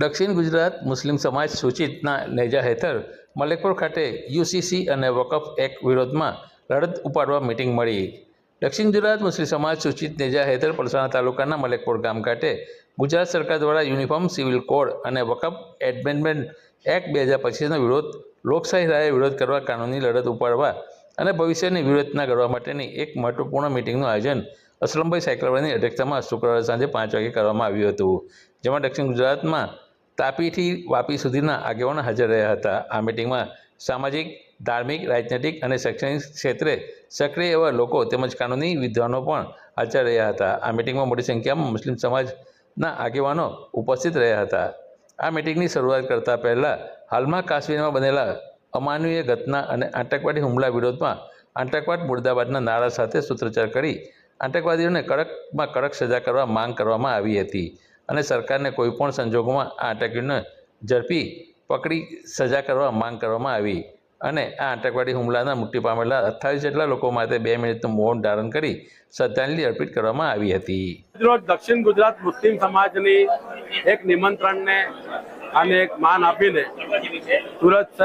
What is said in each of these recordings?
દક્ષિણ ગુજરાત મુસ્લિમ સમાજ સૂચિતના નેજા હેઠળ મલેકપુર ખાતે યુસીસી અને વકફ એક્ટ વિરોધમાં લડત ઉપાડવા મિટિંગ મળી. દક્ષિણ ગુજરાત મુસ્લિમ સમાજ સૂચિત નેજા હેઠળ પલસાણા તાલુકાના મલેકપુર ગામ ખાતે ગુજરાત સરકાર દ્વારા યુનિફોર્મ સિવિલ કોડ અને વકફ એડમેન્ડમેન્ટ એક્ટ બે હજાર પચીસનો વિરોધ, લોકશાહી રાયે વિરોધ કરવા કાનૂની લડત ઉપાડવા અને ભવિષ્યની વ્યૂહરચના કરવા માટેની એક મહત્વપૂર્ણ મિટિંગનું આયોજન અસલમભાઈ સાયકલવાળાની અધ્યક્ષતામાં શુક્રવારે સાંજે પાંચ વાગે કરવામાં આવ્યું હતું. જેમાં દક્ષિણ ગુજરાતમાં તાપીથી વાપી સુધીના આગેવાનો હાજર રહ્યા હતા. આ મિટિંગમાં સામાજિક, ધાર્મિક, રાજનૈતિક અને શૈક્ષણિક ક્ષેત્રે સક્રિય એવા લોકો તેમજ કાનૂની વિદ્વાનો પણ હાજર રહ્યા હતા. આ મિટિંગમાં મોટી સંખ્યામાં મુસ્લિમ સમાજના આગેવાનો ઉપસ્થિત રહ્યા હતા. આ મિટિંગની શરૂઆત કરતાં પહેલાં હાલમાં કાશ્મીરમાં બનેલા અમાનવીય ઘટના અને આતંકવાદી હુમલા વિરોધમાં આતંકવાદ મુર્દાબાદના નારા સાથે સૂત્રોચ્ચાર કરી આતંકવાદીઓને કડકમાં કડક સજા કરવા માંગ કરવામાં આવી હતી. અને સરકારને કોઈપણ સંજોગોમાં આ આતંકીઓને ઝડપી પકડી સજા કરવા માંગ કરવામાં આવી. અને આ આતંકવાદી હુમલાના મુક્તિ પામેલા અઠ્ઠાવીસ જેટલા લોકો માટે બે મિનિટનું મૌન ધારણ કરી શ્રદ્ધાંજલિ અર્પિત કરવામાં આવી હતી. દક્ષિણ ગુજરાત મુસ્લિમ સમાજની એક નિમંત્રણને અને એક માન આપીને સુરત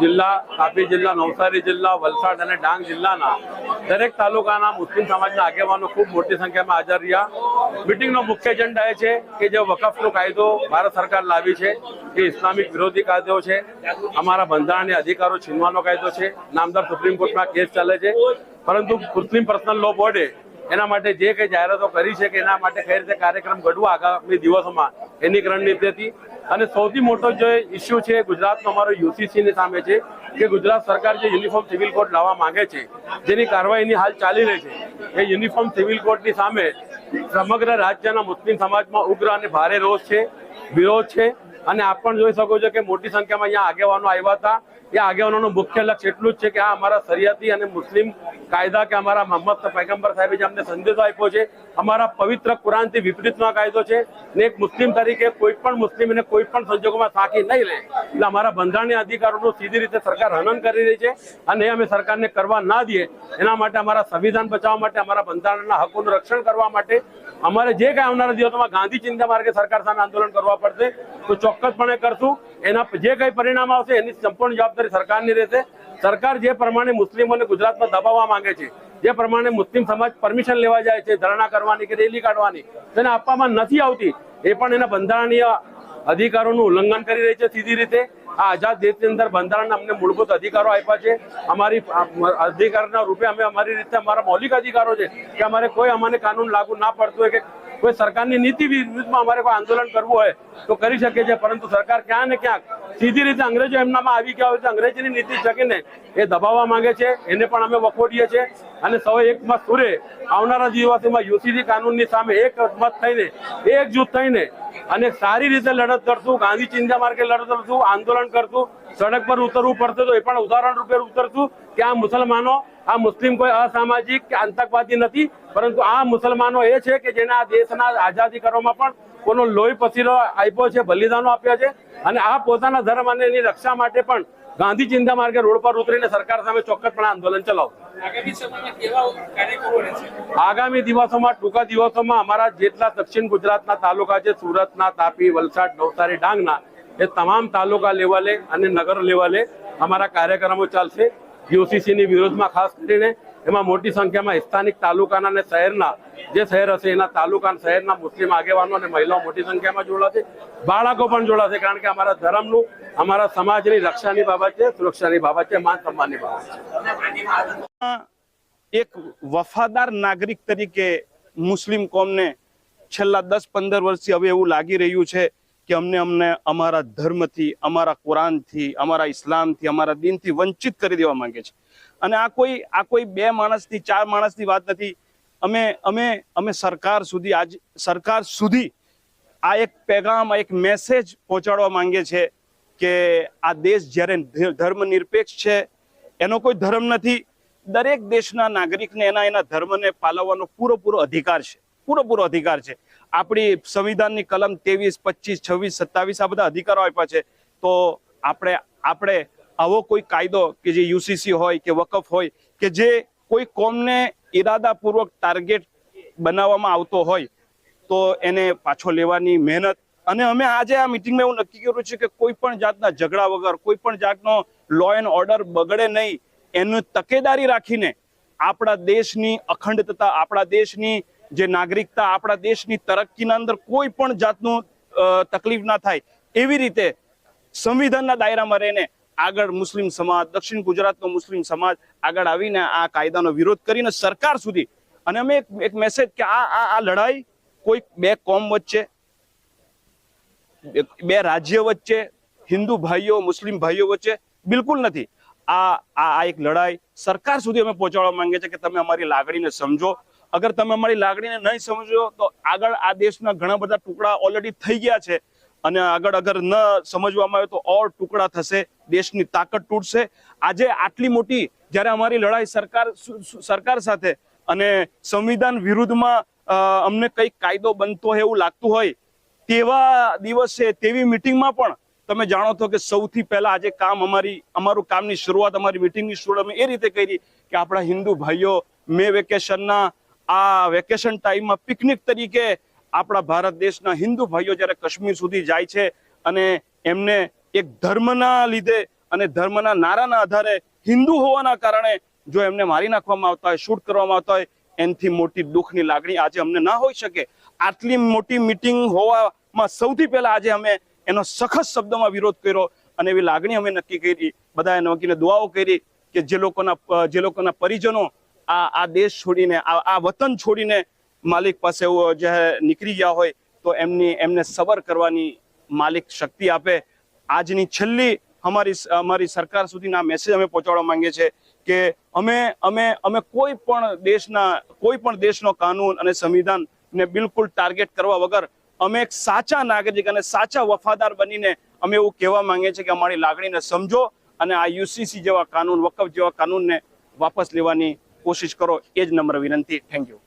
જિલ્લા, તાપી જિલ્લા, નવસારી જિલ્લા, વલસાડ અને ડાંગ જિલ્લાના દરેક તાલુકાના મુસ્લિમ સમાજના આગેવાનો ખૂબ મોટી સંખ્યામાં હાજર રહ્યા. મિટિંગનો મુખ્ય એજન્ડા એ છે કે જે વકફનો કાયદો ભારત સરકાર લાવી છે એ ઇસ્લામિક વિરોધી કાયદો છે, અમારા બંધારણીય અધિકારો છીનવાનો કાયદો છે, નામદાર સુપ્રીમ કોર્ટમાં કેસ ચાલે છે. પરંતુ મુસ્લિમ પર્સનલ લો બોર્ડે એના માટે જે કંઈ જાહેરાતો કરી છે કે એના માટે કઈ રીતે કાર્યક્રમ ઘડવા આગામી દિવસોમાં એની રણનીતિ હતી. અને સૌથી મોટો જે ઇસ્યુ છે, ગુજરાતનો અમારો યુસીસી ની સામે છે કે ગુજરાત સરકાર જે યુનિફોર્મ સિવિલ કોડ લાવવા માંગે છે, જેની કાર્યવાહીની હાલ ચાલી રહી છે, એ યુનિફોર્મ સિવિલ કોડની સામે સમગ્ર રાજ્યના મુસ્લિમ સમાજમાં ઉગ્ર અને ભારે રોષ છે, વિરોધ છે. અને આપ પણ જોઈ શકો છો કે મોટી સંખ્યામાં અહીંયા આગેવાનો આવ્યા હતા. એ આગેવાનોનું મુખ્ય લક્ષ્ય એટલું જ છે કે આ અમારા શરિયાતી અને મુસ્લિમ કાયદા કે અમારા મોહમ્મદ પૈગંબર સાહેબે જે અમને સંદેશો આપ્યો છે, અમારા પવિત્ર કુરાનથી વિપરીતનો કાયદો છે ને એક મુસ્લિમ તરીકે કોઈ પણ મુસ્લિમ એને કોઈ પણ સંજોગોમાં સાકી નહીં લે. એટલે અમારા બંધારણીય અધિકારોનું સીધી રીતે સરકાર હનન કરી રહી છે અને એ અમે સરકારને કરવા ના દઈએ, એના માટે અમારા સંવિધાન બચાવવા માટે, અમારા બંધારણના હકોનું રક્ષણ કરવા માટે અમારે જે કાંઈ આવનારા દિવસોમાં ગાંધી ચિંતા માર્ગે સરકાર સામે આંદોલન કરવા પડશે, તો ચોક્કસપણે કરશું. એના જે કંઈ પરિણામ આવશે એની સંપૂર્ણ જવાબદારી સરકારની રહેશે. સરકાર જે પ્રમાણે મુસ્લિમોને ગુજરાતમાં દબાવવા માંગે છે, જે પ્રમાણે મુસ્લિમ સમાજ પરમિશન લેવા જાય છે, ધરણા કરવાની કે રેલી કાઢવાની, તેને આપવામાં નથી આવતી, એ પણ એના બંધારણીય અધિકારોનું ઉલ્લંઘન કરી રહી છે સીધી રીતે. આ આઝાદ દેશની અંદર બંધારણના અમને મૂળભૂત અધિકારો આપ્યા છે. અમારી અધિકારના રૂપે અમે અમારી રીતે અમારા મૌલિક અધિકારો છે, કે અમારે કોઈ અમને કાનૂન લાગુ ના પડતું હોય કે કોઈ સરકારની નીતિ વિરુદ્ધમાં અમારે કોઈ આંદોલન કરવું હોય તો કરી શકે છે પરંતુ સરકાર ક્યાં ને ક્યાંક સીધી રીતે અંગ્રેજો એમનામાં આવી ગયા હોય તો અંગ્રેજીની નીતિ શકીને એ દબાવવા માંગે છે, એને પણ અમે વખોડીએ છીએ. અને સૌ એકમત સુરે આવનારા દિવસોમાં યુસીસી કાનૂનની સામે એક મત થઈને, એક જૂથ થઈને અને સારી રીતે લડત કરશું, ગાંધી ચિંતા માર્ગે લડત કરશું, આંદોલન કરશું, સડક પર ઉતરવું પડશે તો એ પણ ઉદાહરણ રૂપે ઉતરશું કે આ મુસલમાનો આ મુસ્લિમ કોઈ અસામાજિક કે આતંકવાદી નથી પરંતુ આ મુસલમાનો એ છે કે જેને દેશના આઝાદી કરવામાં પણ કોનો લોહી પસીરો આપ્યો છે બલિદાનો આપ્યા છે અને આ પોતાના ધર્મ અને એની રક્ષા માટે પણ ગાંધી ચિંતા માર્ગે રોડ પર ઉતરીને સરકાર સામે ચોક્કસપણે આંદોલન ચલાવશે. આગામી દિવસોમાં ટૂંકા દિવસોમાં અમારા જેટલા દક્ષિણ ગુજરાતના તાલુકા છે સુરતના તાપી વલસાડ નવસારી ડાંગના એ તમામ તાલુકા લેવલે અને નગર લેવલે અમારા કાર્યક્રમો ચાલશે. યુસીસી ની વિરોધમાં ખાસ કરીને એમાં મોટી સંખ્યામાં સ્થાનિક તાલુકાના અને શહેરના જે શહેર હશે એના તાલુકા શહેરના મુસ્લિમ આગેવાનો અને મહિલાઓ મોટી સંખ્યામાં જોડાશે બાળકો પણ જોડાશે કારણ કે અમારા ધર્મનું, અમારા સમાજની રક્ષાની બાબત છે, સુરક્ષાની બાબત છે, માન સન્માનની બાબત છે. એક વફાદાર નાગરિક તરીકે મુસ્લિમ કોમને છેલ્લા દસ પંદર વર્ષથી હવે એવું લાગી રહ્યું છે કે અમને અમને અમારા ધર્મથી, અમારા કુરાનથી, અમારા ઇસ્લામથી, અમારા દિનથી વંચિત કરી દેવા માંગે છે. અને આ કોઈ આ કોઈ બે માણસની ચાર માણસની વાત નથી. અમે અમે અમે સરકાર સુધી આજ, સરકાર સુધી આ એક પેગામ એક મેસેજ પહોંચાડવા માંગે છે કે આ દેશ જ્યારે ધર્મ નિરપેક્ષ છે, એનો કોઈ ધર્મ નથી. દરેક દેશના નાગરિકને એના એના ધર્મને પાલવવાનો પૂરેપૂરો અધિકાર છે. પૂરેપૂરો અધિકાર છે. આપણી સંવિધાનની કલમ ત્રેવીસ, પચીસ, છવ્વીસ, સત્તાવીસ આ બધા અધિકારો આપ્યા છે, તો આપણે આપણે આવો કોઈ કાયદો કે જે યુસીસી હોય કે વકફ હોય કે જે કોઈ કોમને ઈરાદાપૂર્વક ટાર્ગેટ બનાવવામાં આવતો હોય, તો એને પાછો લેવાની મહેનત. અને અમે આજે આ મિટિંગમાં એવું નક્કી કર્યું છે કે કોઈ પણ જાતના ઝઘડા વગર, કોઈ પણ જાતનો લો એન્ડ ઓર્ડર બગડે નહીં, એનું તકેદારી રાખીને આપણા દેશની અખંડતા, આપણા દેશની જે નાગરિકતા આપણા દેશની તરક્કીના અંદર કોઈ પણ જાતનું તકલીફ ના થાય, એવી રીતે સંવિધાનના દાયરામાં રહીને આગળ મુસ્લિમ સમાજ, દક્ષિણ ગુજરાતનો મુસ્લિમ સમાજ આગળ આવીને આ કાયદાનો વિરોધ કરીને સરકાર સુધી, અને અમે એક મેસેજ કે આ આ આ લડાઈ કોઈ બે કોમ વચ્ચે બે રાજ્ય વચ્ચે, હિન્દુ ભાઈઓ, મુસ્લિમ ભાઈઓ વચ્ચે બિલકુલ નથી. આ આ એક લડાઈ સરકાર સુધી અમે પહોંચાડવા માંગીએ છીએ કે તમે અમારી લાગણીને સમજો અગર તમે અમારી લાગણીને નહીં સમજો તો આગળ આ દેશના ઘણા બધા ટુકડા ઓલરેડી થઈ ગયા છે. અને આગળ અગર ન સમજવામાં આવે તો ઓર ટુકડા થશે, દેશની તાકાત તૂટશે. આજે આટલી મોટી જ્યારે અમારી લડાઈ સરકાર સરકાર સાથે અને સંવિધાન વિરુદ્ધમાં અમને કંઈક કાયદો બનતો હોય એવું લાગતું હોય, તેવા દિવસે, તેવી મિટિંગમાં પણ તમે જાણો છો કે સૌથી પહેલા આજે કામ અમારી, અમારું કામની શરૂઆત, અમારી મિટિંગની શરૂઆત અમે એ રીતે કરી કે આપણા હિન્દુ ભાઈઓ, મે વેકેશનના આ વેકેશન ટાઈમમાં પિકનિક તરીકે આપણા ભારત દેશના હિન્દુ ભાઈઓ જ્યારે કાશ્મીર સુધી જાય છે અને એમને એક ધર્મના લીધે અને ધર્મના નારાના આધારે હિન્દુ હોવાના કારણે જો એમને મારી નાખવામાં આવતા હોય, શૂટ કરવામાં આવતા હોય, એનથી મોટી દુઃખની લાગણી આજે અમને ના હોઈ શકે. આટલી મોટી મિટિંગ હોવામાં સૌથી પહેલા આજે અમે એનો સખત શબ્દોમાં વિરોધ કર્યો અને એવી લાગણી અમે નક્કી કરી, બધાએ નક્કીને દુઆઓ કરી કે જે લોકોના જે લોકોના પરિજનો આ આ દેશ છોડીને, આ વતન છોડીને માલિક પાસે જે નીકળી ગયા હોય, તો એમની, એમને સબર કરવાની માલિક શક્તિ આપે. આજની છેલ્લી અમારી અમારી સરકાર સુધીના મેસેજ અમે પહોંચાડવા માંગીએ છીએ કે અમે અમે અમે કોઈ પણ દેશના, કોઈ પણ દેશનો કાનૂન અને સંવિધાન ને બિલકુલ ટાર્ગેટ કરવા વગર અમે એક સાચા નાગરિક અને સાચા વફાદાર બનીને અમે એવું કહેવા માંગીએ છીએ કે અમારી લાગણીને સમજો અને આ યુસીસી જેવા કાનૂન, વકફ જેવા કાનૂનને વાપસ લેવાની કોશિશ કરો એ જ નમ્ર વિનંતી. Thank you